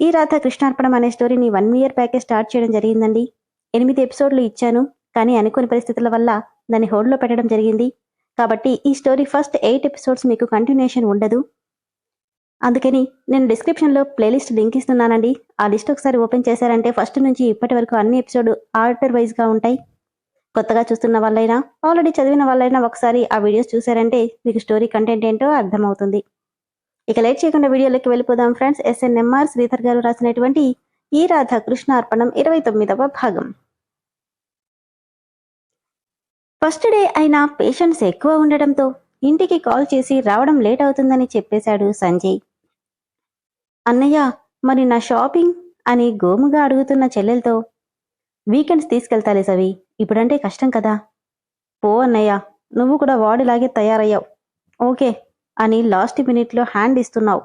ఈ రాధ కృష్ణార్పణం అనే స్టోరీని వన్ ఇయర్ ప్యాకేజ్ స్టార్ట్ చేయడం జరిగిందండి. ఎనిమిది ఎపిసోడ్లు ఇచ్చాను కానీ అనుకోని పరిస్థితుల వల్ల దాన్ని హోల్డ్లో పెట్టడం జరిగింది. కాబట్టి ఈ స్టోరీ ఫస్ట్ ఎయిట్ ఎపిసోడ్స్ మీకు కంటిన్యూషన్ ఉండదు. అందుకని నేను డిస్క్రిప్షన్లో ప్లేలిస్ట్ లింక్ ఇస్తున్నానండి. ఆ లిస్ట్ ఒకసారి ఓపెన్ చేశారంటే ఫస్ట్ నుంచి ఇప్పటి వరకు అన్ని ఎపిసోడ్ ఆర్డర్ వైజ్గా ఉంటాయి. కొత్తగా చూస్తున్న వాళ్ళైనా ఆల్రెడీ చదివిన వాళ్ళైనా ఒకసారి ఆ వీడియోస్ చూసారంటే మీకు స్టోరీ కంటెంట్ ఏంటో అర్థమవుతుంది. ఇక లేట్ చేయకుండా వీడియోలోకి వెళ్ళిపోదాం ఫ్రెండ్స్. ఎస్ఎన్ఎంఆర్ శ్రీధర్ గారు రాసినటువంటి ఈ రాధాకృష్ణ అర్పణం ఇరవై తొమ్మిదవ భాగం. ఫస్ట్ డే అయినా పేషెంట్స్ ఎక్కువ ఉండడంతో ఇంటికి కాల్ చేసి రావడం లేట్ అవుతుందని చెప్పేశాడు సంజయ్. అన్నయ్య మరి నా షాపింగ్ అని గోముగా అడుగుతున్న చెల్లెలతో వీకెండ్స్ తీసుకెళ్తాలే సవి ఇప్పుడంటే కష్టం కదా. పో అన్నయ్య నువ్వు కూడా వాడిలాగే తయారయ్యావు. ఓకే అని లాస్ట్ మినిట్లో హ్యాండ్ ఇస్తున్నావు.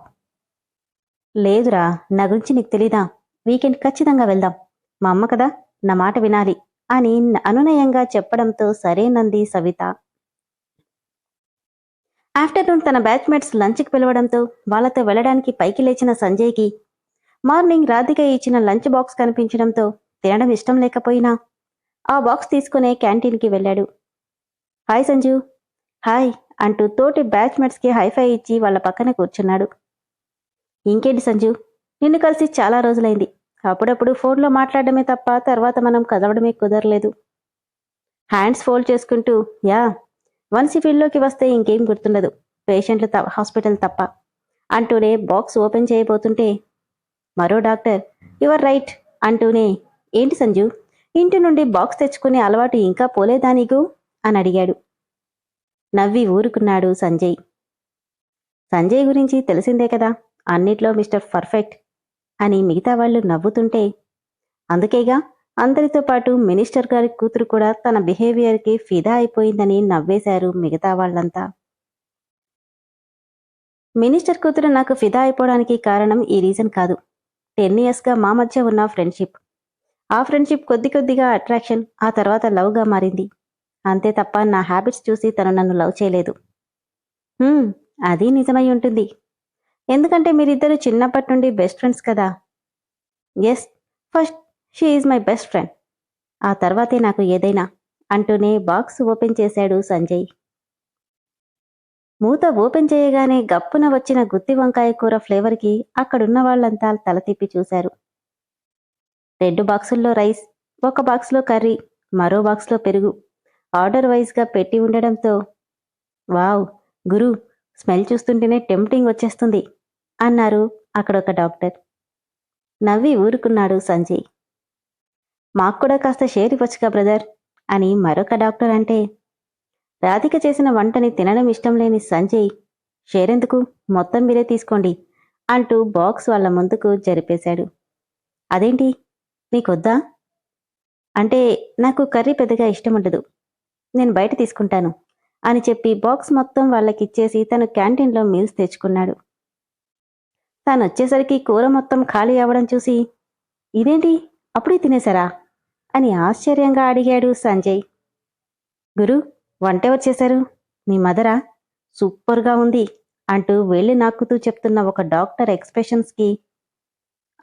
లేదురా నా గురించి నీకు తెలీదా? వీకెండ్ ఖచ్చితంగా వెళ్దాం. మా అమ్మ కదా నా మాట వినాలి అని అనునయంగా చెప్పడంతో సరేనంది సవిత. ఆఫ్టర్నూన్ తన బ్యాచ్మేట్స్ లంచ్కి పిలవడంతో వాళ్ళతో వెళ్ళడానికి పైకి లేచిన సంజయ్కి మార్నింగ్ రాధిక ఇచ్చిన లంచ్ బాక్స్ కనిపించడంతో తినడం ఇష్టం లేకపోయినా ఆ బాక్స్ తీసుకునే క్యాంటీన్కి వెళ్ళాడు. హాయ్ సంజు హాయ్ అంటూ తోటి బ్యాచ్మెట్స్కి హైఫై ఇచ్చి వాళ్ళ పక్కన కూర్చున్నాడు. ఇంకేంటి సంజు? నిన్ను కలిసి చాలా రోజులైంది. అప్పుడప్పుడు ఫోన్లో మాట్లాడడమే తప్ప తర్వాత మనం కదవడమే కుదరలేదు. హ్యాండ్స్ ఫోల్డ్ చేసుకుంటూ యా వన్స్ ఈ ఫీల్డ్లోకి వస్తే ఇంకేం గుర్తుండదు. పేషెంట్లు త హాస్పిటల్ తప్ప అంటూనే బాక్స్ ఓపెన్ చేయబోతుంటే మరో డాక్టర్ యువర్ రైట్ అంటూనే ఏంటి సంజు? ఇంటి నుండి బాక్స్ తెచ్చుకునే అలవాటు ఇంకా పోలేదా నీకు? అని అడిగాడు. నవ్వి ఊరుకున్నాడు సంజయ్. సంజయ్ గురించి తెలిసిందే కదా అన్నిట్లో మిస్టర్ పర్ఫెక్ట్ అని మిగతా వాళ్ళు నవ్వుతుంటే అందుకేగా అందరితో పాటు మినిస్టర్ గారి కూతురు కూడా తన బిహేవియర్కి ఫిదా అయిపోయిందని నవ్వేశారు మిగతా వాళ్ళంతా. మినిస్టర్ కూతురు నాకు ఫిదా అయిపోవడానికి కారణం ఈ రీజన్ కాదు. టెన్ ఇయర్స్గా మా మధ్య ఉన్న ఫ్రెండ్షిప్. ఆ ఫ్రెండ్షిప్ కొద్ది కొద్దిగా అట్రాక్షన్ ఆ తర్వాత లవ్గా మారింది. అంతే తప్ప నా హ్యాబిట్స్ చూసి తను నన్ను లవ్ చేయలేదు. అది నిజమై ఉంటుంది. ఎందుకంటే మీరిద్దరు చిన్నప్పటి నుండి బెస్ట్ ఫ్రెండ్స్ కదా. Yes first she is my best friend. ఆ తర్వాతే నాకు ఏదైనా అంటూనే బాక్స్ ఓపెన్ చేశాడు సంజయ్. మూత ఓపెన్ చేయగానే గప్పున వచ్చిన గుత్తి వంకాయ కూర ఫ్లేవర్కి అక్కడున్న వాళ్ళంతా తల తిప్పి చూశారు. రెండు బాక్సుల్లో రైస్ ఒక బాక్స్లో కర్రీ మరో బాక్స్లో పెరుగు. ఆర్డర్ వైజ్గా పెట్టి ఉండడంతో వావ్ గురు స్మెల్ చూస్తుంటేనే టెంప్టింగ్ వచ్చేస్తుంది అన్నారు అక్కడొక డాక్టర్. నవ్వి ఊరుకున్నాడు సంజయ్. మాకు కూడా కాస్త షేర్ ఇవ్వచ్చుగా బ్రదర్ అని మరొక డాక్టర్ అంటే రాధిక చేసిన వంటని తినడం ఇష్టం లేని సంజయ్ షేర్ ఎందుకు మొత్తం మీరే తీసుకోండి అంటూ బాక్స్ వాళ్ళ ముందుకు జరిపేశాడు. అదేంటి? మీకొద్దా? అంటే నాకు కర్రీ పెద్దగా ఇష్టం ఉండదు నేను బయట తీసుకుంటాను అని చెప్పి బాక్స్ మొత్తం వాళ్ళకిచ్చేసి తను క్యాంటీన్లో మీల్స్ తెచ్చుకున్నాడు. తాను వచ్చేసరికి కూర మొత్తం ఖాళీ అవ్వడం చూసి ఇదేంటి? అప్పుడే తినేశారా? అని ఆశ్చర్యంగా అడిగాడు సంజయ్. గురు వంట వచ్చేశారు మీ మదరా? సూపర్గా ఉంది అంటూ వెళ్ళి నాకుతూ చెప్తున్న ఒక డాక్టర్ ఎక్స్ప్రెషన్స్కి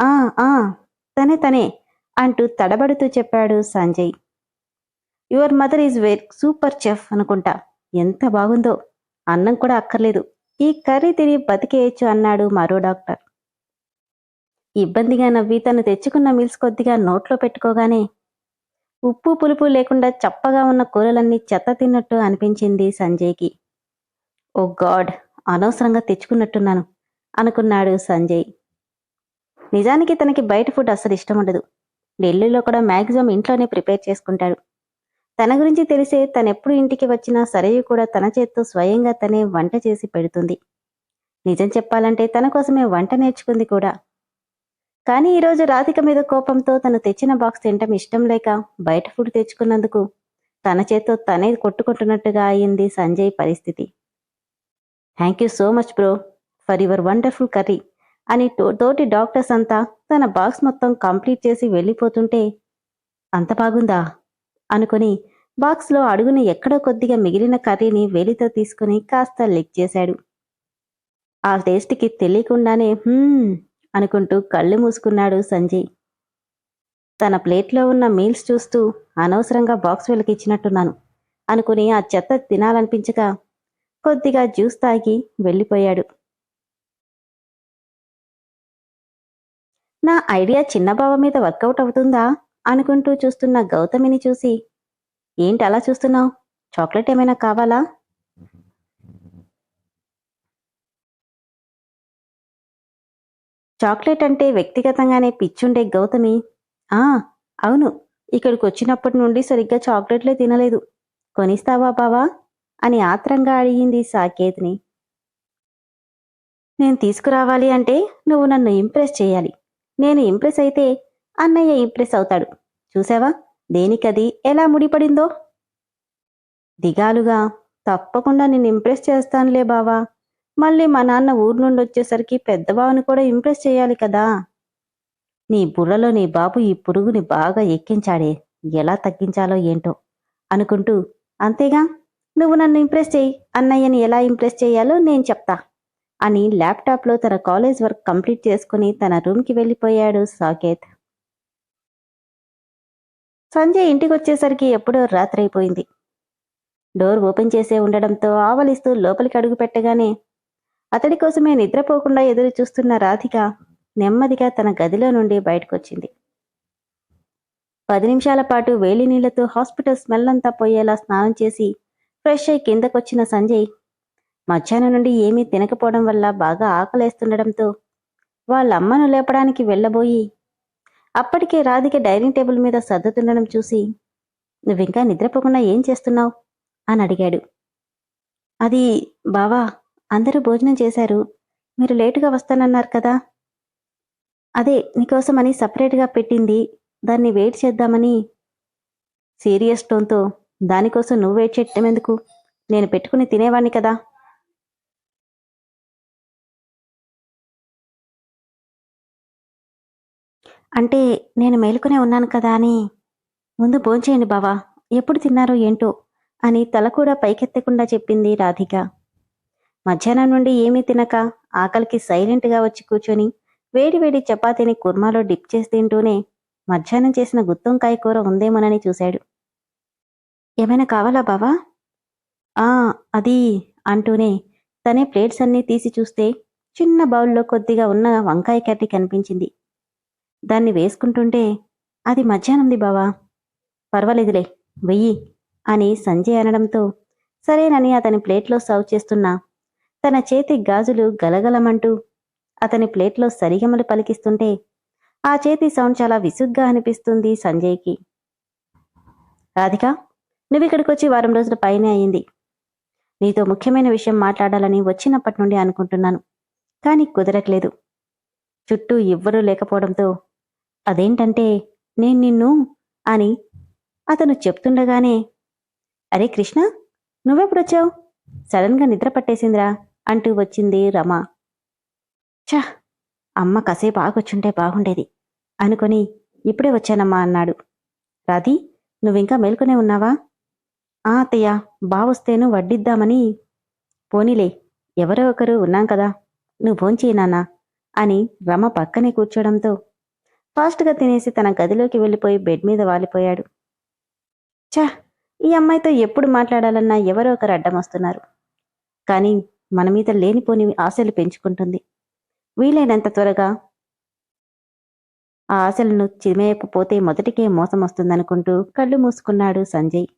ఆ ఆ తనే తనే అంటూ తడబడుతూ చెప్పాడు Sanjay. Your mother is very super chef అనుకుంటా. ఎంత బాగుందో. అన్నం కూడా అక్కర్లేదు. ఈ కర్రీ తిని బతికేయచ్చు అన్నాడు మరో డాక్టర్. ఇబ్బందిగా నవ్వి తను తెచ్చుకున్న మీల్స్ కొద్దిగా నోట్లో పెట్టుకోగానే ఉప్పు పులుపు లేకుండా చప్పగా ఉన్న కూరలన్నీ చెత్త తిన్నట్టు అనిపించింది సంజయ్కి. ఓ గాడ్ అనవసరంగా తెచ్చుకున్నట్టున్నాను అనుకున్నాడు సంజయ్. నిజానికి తనకి బయట ఫుడ్ అస్సలు ఇష్టం ఉండదు. ఢిల్లీలో కూడా మ్యాక్సిమం ఇంట్లోనే ప్రిపేర్ చేసుకుంటాడు. తన గురించి తెలిసే తనెప్పుడు ఇంటికి వచ్చినా సరయు కూడా తన చేత్తో స్వయంగా తనే వంట చేసి పెడుతుంది. నిజం చెప్పాలంటే తన కోసమే వంట నేర్చుకుంది కూడా. కానీ ఈరోజు రాధిక మీద కోపంతో తను తెచ్చిన బాక్స్ తినటం ఇష్టం లేక బయట ఫుడ్ తెచ్చుకున్నందుకు తన చేత్తో తనే కొట్టుకుంటున్నట్టుగా అయింది సంజయ్ పరిస్థితి. Thank you so much bro for your wonderful curry అని తోటి డాక్టర్స్ అంతా తన బాక్స్ మొత్తం కంప్లీట్ చేసి వెళ్ళిపోతుంటే అంత బాగుందా? అనుకుని బాక్స్లో అడుగున ఎక్కడో కొద్దిగా మిగిలిన కర్రీని వేలితో తీసుకుని కాస్త లిక్ చేశాడు. ఆ టేస్ట్కి తెలియకుండానే అనుకుంటూ కళ్ళు మూసుకున్నాడు సంజయ్. తన ప్లేట్లో ఉన్న మీల్స్ చూస్తూ అనవసరంగా బాక్స్ వెలికిచ్చినట్టున్నాను అనుకుని ఆ చెత్త తినాలనిపించక కొద్దిగా జ్యూస్ తాగి వెళ్ళిపోయాడు. నా ఐడియా చిన్న బావ మీద వర్కౌట్ అవుతుందా? అనుకుంటూ చూస్తున్న గౌతమిని చూసి ఏంటి అలా చూస్తున్నావు? చాక్లెట్ ఏమైనా కావాలా? చాక్లెట్ అంటే వ్యక్తిగతంగానే పిచ్చుండే గౌతమి. ఆ అవును. ఇక్కడికి వచ్చినప్పటి నుండి సరిగ్గా చాక్లెట్లే తినలేదు. కొనిస్తావా బావా? అని ఆత్రంగా అడిగింది సాకేత్ని. నేను తీసుకురావాలి అంటే నువ్వు నన్ను ఇంప్రెస్ చేయాలి. నేను ఇంప్రెస్ అయితే అన్నయ్య ఇంప్రెస్ అవుతాడు. చూసావా? దేనికది? ఎలా ముడిపడిందో? దిగాలుగా తప్పకుండా నిన్ను ఇంప్రెస్ చేస్తానులే బావా. మళ్ళీ మా నాన్న ఊరు నుండి వచ్చేసరికి పెద్ద బావని కూడా ఇంప్రెస్ చేయాలి కదా. నీ బుర్రలో నీ బాబు ఈ పురుగుని బాగా ఎక్కించాడే. ఎలా తగ్గించాలో ఏంటో అనుకుంటూ అంతేగా? నువ్వు నన్ను ఇంప్రెస్ చేయి. అన్నయ్యని ఎలా ఇంప్రెస్ చేయాలో నేను చెప్తా. అని ల్యాప్టాప్లో తన కాలేజ్ వర్క్ కంప్లీట్ చేసుకుని తన రూమ్కి వెళ్ళిపోయాడు సాకేత్. సంజయ్ ఇంటికి వచ్చేసరికి ఎప్పుడో రాత్రి అయిపోయింది డోర్ ఓపెన్ చేసే ఉండడంతో ఆవలిస్తూ లోపలికి అడుగు పెట్టగానే అతడి కోసమే నిద్రపోకుండా ఎదురు చూస్తున్న రాధిక నెమ్మదిగా తన గదిలో నుండి బయటకొచ్చింది. పది నిమిషాల పాటు వేలి నీళ్ళతో హాస్పిటల్ స్మెల్ అంతా పోయేలా స్నానం చేసి ఫ్రెష్ అయి కిందకొచ్చిన సంజయ్ మధ్యాహ్నం నుండి ఏమీ తినకపోవడం వల్ల బాగా ఆకలేస్తుండడంతో వాళ్ళ అమ్మను లేపడానికి వెళ్ళబోయి అప్పటికే రాధిక డైనింగ్ టేబుల్ మీద సర్దుతుండడం చూసి నువ్వింకా నిద్రపోకుండా ఏం చేస్తున్నావు? అని అడిగాడు. అది బావా అందరూ భోజనం చేశారు. మీరు లేటుగా వస్తానన్నారు కదా. అదే నీకోసమని సపరేట్గా పెట్టింది. దాన్ని వెయిట్ చేద్దామని. సీరియస్ టోన్తో దానికోసం నువ్వు వెయిట్ చేయటం ఎందుకు? నేను పెట్టుకుని తినేవాణ్ణి కదా. అంటే నేను మేలుకునే ఉన్నాను కదా అని. ముందు భోంచేయండి బావా. ఎప్పుడు తిన్నారో ఏంటో అని తల కూడా పైకెత్తకుండా చెప్పింది రాధిక. మధ్యాహ్నం నుండి ఏమీ తినక ఆకలికి సైలెంట్గా వచ్చి కూర్చొని వేడి వేడి చపాతీని కుర్మాలో డిప్ చేసి తింటూనే మధ్యాహ్నం చేసిన గుత్తొంకాయ కూర ఉందేమోనని చూశాడు. ఏమైనా కావాలా బావా? ఆ అది అంటూనే తనే ప్లేట్స్ అన్నీ తీసి చూస్తే చిన్న బౌల్లో కొద్దిగా ఉన్న వంకాయ కర్రీ కనిపించింది. దాన్ని వేసుకుంటుంటే అది మధ్యాహ్నంది బావా. పర్వాలేదులే వెయ్యి అని సంజయ్ అనడంతో సరేనని అతని ప్లేట్లో సర్వ్ చేస్తున్నా తన చేతి గాజులు గలగలమంటూ అతని ప్లేట్లో సరిగమలు పలికిస్తుంటే ఆ చేతి సౌండ్ చాలా విసుగ్గా అనిపిస్తుంది సంజయ్కి. రాధిక నువ్వు ఇక్కడికి వచ్చి వారం రోజుల పైనే అయింది. నీతో ముఖ్యమైన విషయం మాట్లాడాలని వచ్చినప్పటి నుండి అనుకుంటున్నాను కానీ కుదరట్లేదు. చుట్టూ ఎవ్వరూ లేకపోవడంతో అదేంటంటే నేను నిన్ను అని అతను చెప్తుండగానే అరే కృష్ణ నువ్వెప్పుడొచ్చావు? సడన్గా నిద్ర పట్టేసిందిరా అంటూ వచ్చింది రమ. ఛ అమ్మ కాసేపు ఆగొచ్చుంటే బాగుండేది అనుకొని ఇప్పుడే వచ్చానమ్మా అన్నాడు. రాధి నువ్వింకా మేల్కొనే ఉన్నావా? ఆ అత్తయ్య బావొస్తేను వడ్డిద్దామని. పోనీలే ఎవరో ఒకరు ఉన్నాం కదా నువ్వు భోంచేయి నాన్నా అని రమ పక్కనే కూర్చోడంతో ఫాస్ట్గా తినేసి తన గదిలోకి వెళ్ళిపోయి బెడ్ మీద వాలిపోయాడు. ఛా! ఈ అమ్మాయితో ఎప్పుడు మాట్లాడాలన్నా ఎవరో ఒకరు అడ్డం వస్తున్నారు. కానీ మన మీద లేనిపోని ఆశలు పెంచుకుంటుంది. వీలైనంత త్వరగా ఆ ఆశలను చిమేయకపోతే మొదటికే మోసం వస్తుందనుకుంటూ కళ్ళు మూసుకున్నాడు సంజయ్.